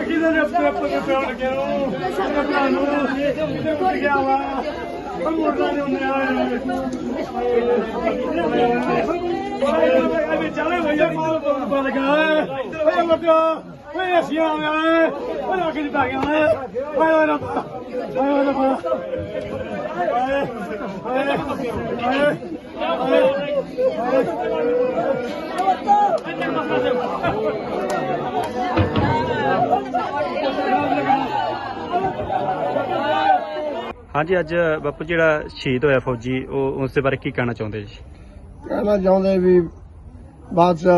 ਕਿਹਦੇ ਨੇ ਆਪਣੇ ਆਪਣੇ ਪਿਆਰ ਲੱਗਿਆ ਨੂੰ ਭਰਾ ਨੂੰ ਕਿਤੇ ਮੁੜ ਗਿਆ ਵਾ ਉਹ ਮੁੜਦਾ ਨਹੀਂ ਹੁੰਦੇ ਆਏ ਵੇ ਚਾਲੇ ਭਈਆ ਮਾਲ ਬੰਦ ਲਗਾ ਓਏ ਮਤਿਓ ਓਏ ਅਸੀਂ ਆ ਗਏ ਓਏ। ਆ ਕੇ ਜਿੱਤਾ ਗਿਆ ਓਏ। ਓਏ ਓਏ ਰੱਬਾ ਓਏ ਓਏ ਰੱਬਾ ਓਏ ਓਏ ਓਏ ਓਏ ਹਾਂਜੀ ਅੱਜ ਬਾਪੂ ਜਿਹੜਾ ਸ਼ਹੀਦ ਹੋਇਆ ਫੌਜੀ ਉਹ ਉਸ ਦੇ ਬਾਰੇ ਕੀ ਕਹਿਣਾ ਚਾਹੁੰਦੇ ਜੀ? ਕਹਿਣਾ ਚਾਹੁੰਦੇ ਵੀ ਬਾਅਦ ਚ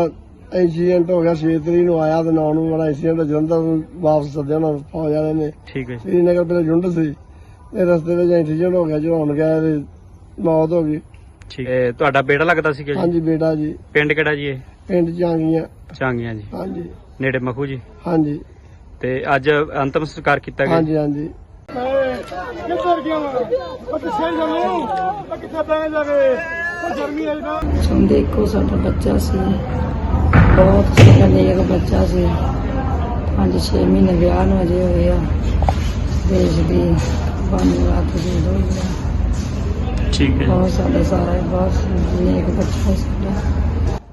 ਐਕਸੀਡੈਂਟ ਹੋ ਗਿਆ 6 ਤਰੀਕ ਨੂੰ ਆਇਆ ਤੇ 9 ਨੂੰ ਬੜਾ ਐਕਸੀਡੈਂਟ ਜਲੰਧਰ ਨੂੰ ਵਾਪਸ ਸੱਦਿਆ ਉਹਨਾਂ ਫੌਜ ਵਾਲਿਆਂ ਨੇ। ਠੀਕ ਹੈ ਜੀ। ਸ੍ਰੀਨਗਰ ਪਹਿਲੇ ਜੁੰਡ ਸੀ ਤੇ ਰਸਤੇ ਵਿੱਚ ਐਕਸੀਡੈਂਟ ਹੋ ਗਿਆ ਜੋ ਹੁਣ ਗਿਆ ਤੇ ਮੌਤ ਹੋ ਗਈ। ਠੀਕ। ਹੈ ਤੁਹਾਡਾ ਬੇਟਾ ਲੱਗਦਾ ਸੀਗਾ ਜੀ? ਹਾਂਜੀ ਬੇਟਾ ਜੀ। ਪਿੰਡ ਕਿਹੜਾ ਜੀ ਇਹ? ਪਿੰਡ ਜਾਂਗੀਆਂ ਚਾਂਗੀਆਂ ਜੀ। ਹਾਂਜੀ। ਨੇੜੇ ਮਖੂ ਜੀ? ਹਾਂਜੀ। ਤੇ ਅੱਜ ਅੰਤਮ ਸੰਸਕਾਰ ਕੀਤਾ ਗਿਆ ਹਾਂਜੀ ਹਾਂਜੀ। ਕਿੱਧਰ ਗਿਆ ਉਹ ਕਿੱਥੇ ਜਾਣਾ ਉਹ ਕਿੱਥੇ ਬਹਿ ਜਾਵੇ ਉਹ ਗਰਮੀ ਆਈ ਨਾ ਚਾਹੁੰਦੇ ਇੱਕੋ ਸਾਡਾ ਬੱਚਾ ਸੀ। ਬਹੁਤ ਸੋਹਣਾ ਨੇਕ ਬੱਚਾ ਸੀ ਪੰਜ ਛੇ ਮਹੀਨੇ ਵਿਆਹ ਨੂੰ ਅਜੇ ਹੋਏ ਆ ਦੇਸ਼ ਦੀ ਬਾਣੀ ਰਾਤ ਦੀ ਹੋਈ ਠੀਕ ਹੈ ਬਹੁਤ ਸਾਡਾ ਸਾਰਾ ਬਹੁਤ ਨੇਕ ਬੱਚਾ ਸੀ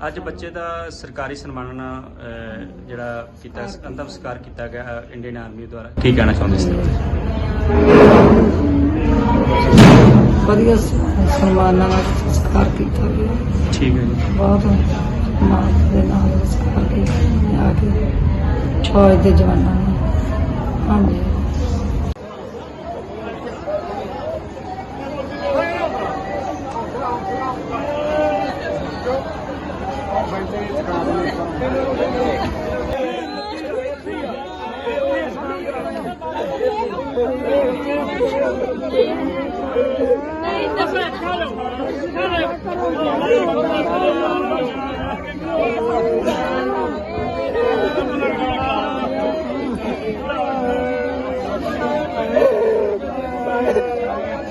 ਅੱਜ ਬੱਚੇ ਦਾ ਸਰਕਾਰੀ ਸਨਮਾਨਨ ਅਹ, ਜਿਹੜਾ ਕੀਤਾ ਅੰਤਮ ਸੰਸਕਾਰ ਕੀਤਾ ਗਿਆ ਇੰਡੀਅਨ ਆਰਮੀ ਦੁਆਰਾ। ਕੀ ਕਹਿਣਾ ਚਾਹੁੰਦੇ ਸੀ? ਵਧੀਆ ਸਨਮਾਨਾਂ ਨਾਲ ਸੰਸਕਾਰ ਕੀਤਾ ਗਿਆ। ਠੀਕ ਹੈ ਜੀ। ਬਹੁਤ ਮਾਣ ਦੇ ਨਾਲ ਸੰਸਕਾਰ ਕੀਤਾ ਆ ਕੇ ਫੌਜ ਦੇ ਜਵਾਨਾਂ ਨੇ ਹਾਂਜੀ ਨਹੀਂ ਦਫਾ ਖਾ ਲਓ।